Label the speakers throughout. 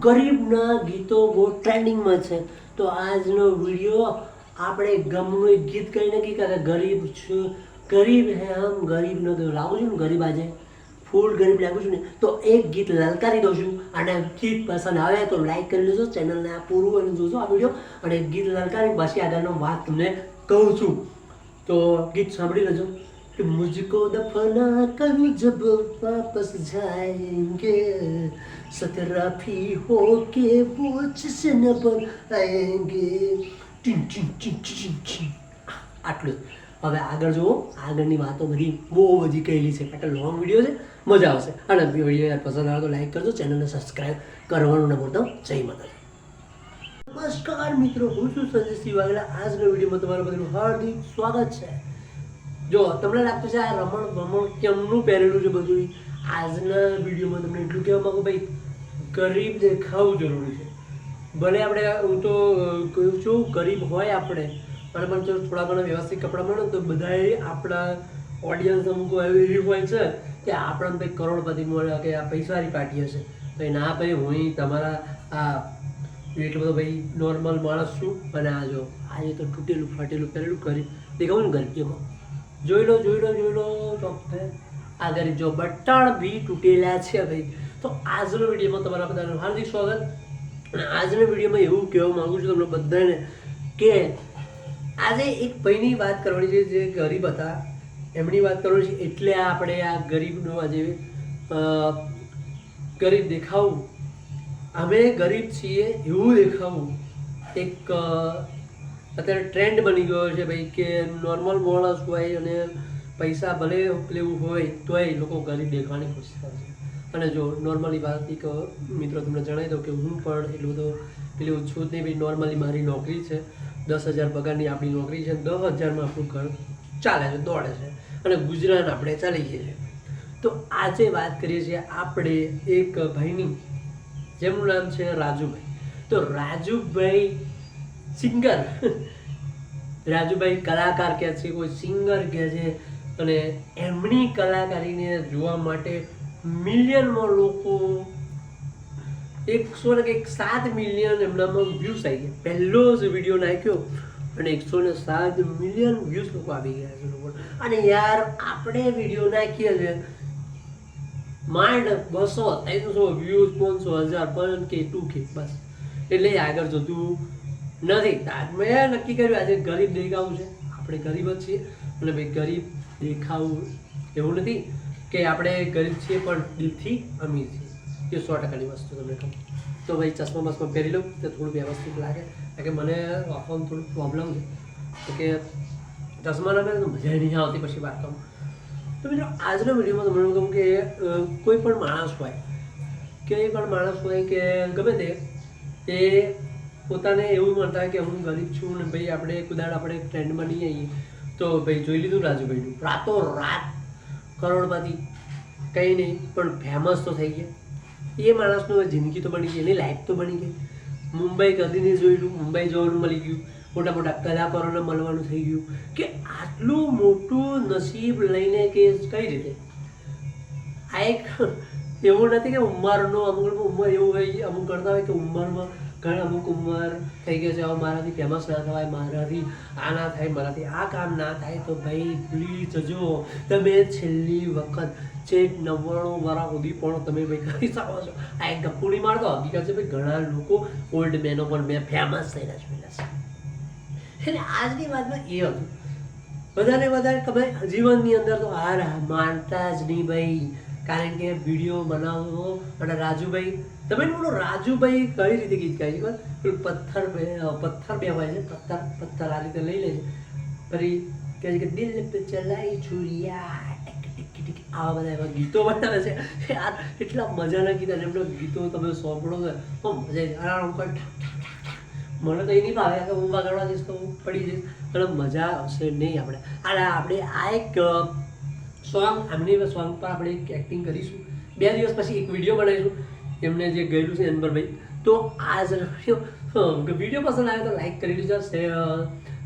Speaker 1: ગરીબના ગીતો બહુ ટ્રેન્ડિંગમાં છે. તો આજનો વીડિયો આપણે ગમનું એક ગીત કહી નાખી કે ગરીબ છું. ગરીબ હે હમ ગરીબ નો તો લાગુ છું ને, ગરીબ આજે. ફૂલ ગરીબ લાગુ છું ને. તો એક ગીત લલકારી દઉં છું અને ગીત પસંદ આવે તો લાઈક કરી લેજો, ચેનલને આ પૂરું અને જોજો આ વીડિયો. અને ગીત લલકારી પછી આગળનો વાત તમને કહું છું. તો ગીત સાંભળી લેજો. मुझको दफना कर जब वापस जाएंगे सतराफी हो के वो जिसम पर आएंगे tin tin tin tin tin. આટલું જ. હવે આગળ જુઓ આગળની વાતો બધી બહુ બધી કહેલી છે એટલે લોંગ વિડીયો છે મજા આવશે અને વિડીયો યાર પસંદ આવે તો લાઈક કરજો ચેનલને સબસ્ક્રાઈબ કરવાનું ના ભૂલતા જય માતાજી નમસ્કાર મિત્રો હું છું સંજય સિંહ વાઘેલા આજના વિડીયોમાં તમારું બધાનું હાર્દિક સ્વાગત છે જો, તમને લાગતું છે આ રમણ ભમણ કેમનું પહેરેલું છે બધું? આજના વિડીયોમાં તમને એટલું કહેવા માગું, ભાઈ, ગરીબ દેખાવું જરૂરી છે. ભલે આપણે, હું તો કહું છું, ગરીબ હોય આપણે અને પણ જો થોડા ઘણા વ્યવસ્થિત કપડાં મળે તો બધાએ આપણા ઓડિયન્સ અમુક એવી હોય છે કે આપણને ભાઈ કરોડપતિ મળે કે આ પૈસાની પાર્ટી હશે. તો ના ભાઈ, હું તમારા, આ, એટલો બધો ભાઈ નોર્મલ માણસ છું. અને આ જો, આજે તો તૂટેલું, ફાટેલું પહેરેલું ગરીબ, દેખાવું ને ગરીબ દેખો જોઈ લો જોઈ લો જોઈ લો તો આ ગરીબ જો બટાણ બી તૂટેલા છે ભાઈ તો આજનો વિડીયોમાં તમારા બધાનું હાર્દિક સ્વાગત. અને આજના વિડીયોમાં એવું કહેવા માંગુ છું તમને બધાને કે આજે એક ભાઈની વાત કરવાની છે, જે ગરીબ હતા. એમની વાત કરવાની છે, એટલે આપણે આ ગરીબનો આજે ગરીબ દેખાવું. અમે ગરીબ છીએ એવું દેખાવું. એક અત્યારે ટ્રેન્ડ બની ગયો છે ભાઈ કે નોર્મલ માણસ હોય અને પૈસા ભલે લેવું હોય તોય લોકો ગરીબ દેખાવાની કોશિશ કરે છે. અને જો નોર્મલી વાત એક મિત્રો તમને જણાવી દઉં કે હું પણ એટલું તો પેલું છું જ નહીં, ભાઈ નોર્મલી મારી નોકરી છે, દસ હજાર પગારની આપણી નોકરી છે, દસ હજારમાં આપણું ઘર ચાલે છે, દોડે છે અને ગુજરાન આપણે ચાલી ગઈએ છીએ તો આજે વાત કરીએ છીએ આપણે એક ભાઈની, જેમનું નામ છે રાજુભાઈ. તો રાજુભાઈ સિંગર. રાજુભાઈ કલાકાર કે છે, કોઈ સિંગર કે છે અને એમની કલાકારીને જોવા માટે મિલિયનમાં લોકો એકસો ને કંઈક સાત મિલિયન એમનામાં વ્યૂઝ આવી ગયા. પહેલો જ વીડિયો નાખ્યો અને એકસો ને સાત મિલિયન વ્યૂઝ લોકો આવી ગયા છે લોકો. અને યાર, આપણે વીડિયો નાખીએ છીએ માંડ બસો, ત્રણસો વ્યૂઝ પાંચસો, હજાર, પણ કે ટુ કે બસ. એટલે આગળ જતું નથી. મેં નક્કી કર્યું, આજે ગરીબ દેખાવું છે. આપણે ગરીબ જ છીએ. અને ભાઈ, ગરીબ દેખાવું એવું નથી કે આપણે ગરીબ છીએ પણ દિલથી અમીર છીએ. એ સો ટકાની વસ્તુ તમને કહું. તો ભાઈ, ચશ્મા બસમાં પહેરી લઉં, તો થોડું વ્યવસ્થિત લાગે. કારણ કે મને વાપરવાનું થોડું પ્રોબ્લેમ છે. કે ચશ્મા ના પહેરે તો મજા નહીં આવતી પછી વાત કહું તો મિત્રો, આજના વિડીયોમાં તમને કહું કે કોઈ પણ માણસ હોય, કે પણ માણસ હોય કે ગમે તે, એ પોતાને એવું માનતા કે હું ગરીબ છું ને ભાઈ આપણે કુદાડ આપણે ટ્રેન્ડમાં નહીં આવીએ તો ભાઈ જોઈ લીધું રાજુભાઈનું? રાતો રાત કરોડપતિ. કંઈ નહીં, પણ ફેમસ તો થઈ ગયા. એ માણસનું જિંદગી તો બની ગઈ, એની લાઈફ તો બની ગઈ. મુંબઈ કદીને જોયેલું, મુંબઈ જવાનું મળી ગયું. મોટા મોટા કલાકારોને મળવાનું થઈ ગયું. કે આટલું મોટું નસીબ લઈને કે કઈ રીતે? આ એક, એવું નથી કે ઉંમરનો અમુક ઉંમર એવું હોય, અમુક કરતા હોય કે ઉંમરમાં ઘણા અમુક ઉંમર થઈ ગયો છે મારાથી ફેમસ ના થવાય, મારાથી આ ના થાય, મારાથી આ કામ ના થાય, તો ભાઈ પ્લીઝ જો, તમે છેલ્લી વખત જે નવ્વાણું વર્ષ સુધી પણ તમે ભાઈ કરી શકો છો. આ એક ગપ્પુની મારતો હકીકત છે ભાઈ ઘણા લોકો ઓલ્ડ મેનો પણ મેં ફેમસ થયેલા જોયેલા છે. એટલે આજની વાતમાં એ હતું. વધારે વધારે તમે જીવનની અંદર તો હાર માનતા જ નહીં ભાઈ. કારણ કે વીડિયો બનાવવો અને રાજુભાઈ, તમે બોલો, રાજુભાઈ કઈ રીતે ગીત ગાય છે? પેલું પથ્થર પથ્થર બેવાય છે, પથ્થર પથ્થર આ રીતે લઈ લે છે. ફરી કહે છે કે દિલ પે ચલાઈ છુરિયા આવા બધા એવા ગીતો બનાવે છે. યાર એટલા મજાના ગીત અને એમના ગીતો તમે સાંભળો છો, તો મજા આવી આરામ ઠક. મને તો એ નહીં ભાવે કે હું વાગડવા જઈશ તો હું પડી જઈશ અને મજા આવશે નહીં આપણે. અને આપણે આ એક સોંગ આમની સોંગ પર આપણે એક એક્ટિંગ કરીશું. બે દિવસ પછી એક વીડિયો બનાવીશું. એમને જે ગયેલું છે અનબરભાઈ તો આ જ વીડિયો પસંદ આવે તો લાઈક કરી દેજો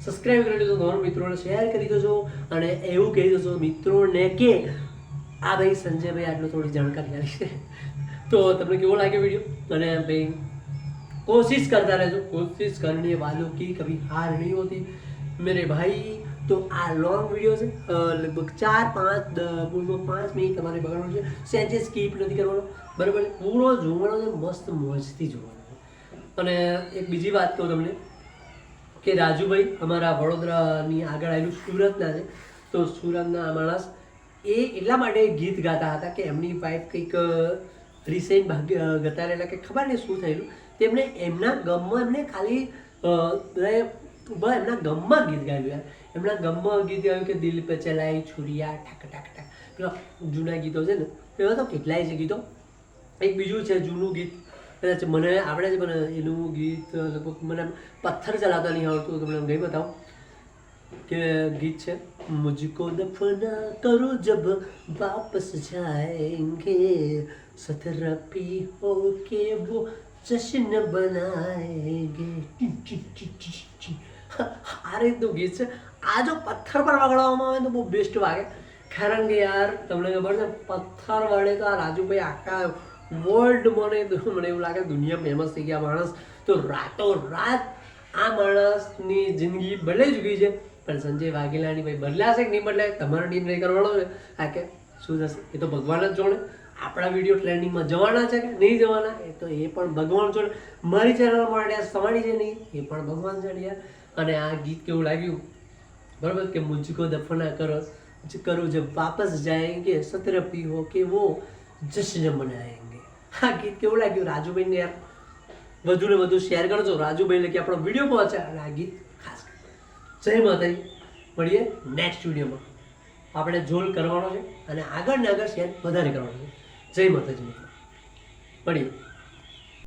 Speaker 1: સબસ્ક્રાઈબ કરી દેજો તમારા મિત્રોને શેર કરી દેજો અને એવું કહી દેજો મિત્રોને કે, આ ભાઈ સંજયભાઈ આટલું થોડી જાણકારી આવી છે. તો તમને કેવો લાગ્યો વીડિયો અને ભાઈ, કોશિશ કરતા રહેજો. કોશિશ કરને વાદો કી કભી હાર નહીં હોતી. મેરે ભાઈ તો આ લોંગ વીડિયો છે. લગભગ ચાર, પાંચ, દ- પાંચ મિનિટ તમારે બગાડવાનું છે. સેન્ચે સ્કીપ નથી કરવાનો. બરાબર? પૂરો જોવાનો છે, મસ્ત મોજથી જોવાનો અને એક બીજી વાત કહું તમને કે રાજુભાઈ અમારા વડોદરાની આગળ આવેલું સુરતના છે. તો સુરતના માણસ એ એટલા માટે ગીત ગાતા હતા કે એમની વાઈફ કંઈક રિસેન્ટ ભાગ્ય ગતા રહેલા કે ખબર નહીં શું થયેલું. તેમણે એમના ગમમાં એમને ખાલી બસ એમના ગમમાં ગીત ગાયું એમના ગમમાં ગીત ગાયું કે દિલ પે ચલાય, છુરિયા, ઠાક ઠાક ઠાક. પેલા જૂના ગીતો છે ને એવા તો કેટલાય છે ગીતો. એક બીજું છે જૂનું ગીત. કદાચ મને આપણે જ મને એનું ગીત લગભગ મને પથ્થર ચલાવતા નહીં આવડતું મને ગઈ બતાવું. કે ગીત છે, મુજકો દફના કરો જબ વાપસ જાએંગે સતરા પી હો કે વો જશ્ન બનાએંગે આ રીતનું ગીત છે. આ જો પથ્થર પર વગાડવામાં આવે તો બહુ બેસ્ટ વાગે. કારણ કે યાર, તમને ખબર છે? પથ્થર વડે તો આ રાજુભાઈ આખા વર્લ્ડ મને મને એવું લાગે દુનિયા ફેમસ થઈ ગયા માણસ. તો રાતો રાત આ માણસની જિંદગી બદલાઈ ચૂકી છે, પણ સંજય વાઘેલાની ભાઈ બદલાશે કે નહીં બદલાય? તમારે નહીં કરવાનો છે. આ કે શું થશે? એ તો ભગવાન જ જોડે આપણા વીડિયો ટ્રેન્ડિંગમાં જવાના છે કે નહીં જવાના, એ તો એ પણ ભગવાન જોડે. મારી ચેનલ માટે સમાણી છે નહીં, એ પણ ભગવાન જાણ્યા અને આ ગીત કેવું લાગ્યું? બરાબર? કે મુજકો દફના કરો કરું જે વાપસ જાયંગે, સત્ર પીવો કે વો જશ્ન મનાયેંગે. આ ગીત કેવું લાગ્યું રાજુભાઈને યાર? વધુ ને વધુ શેર કરજો. રાજુભાઈને કે આપણો વીડિયો પહોંચે અને આ ગીત ખાસ જય માતાજી. મળીએ નેક્સ્ટ વિડીયોમાં આપણે જોલ કરવાનો છે અને આગળ ને આગળ શેર વધારે કરવાનો છે. જય માતાજી. મળીએ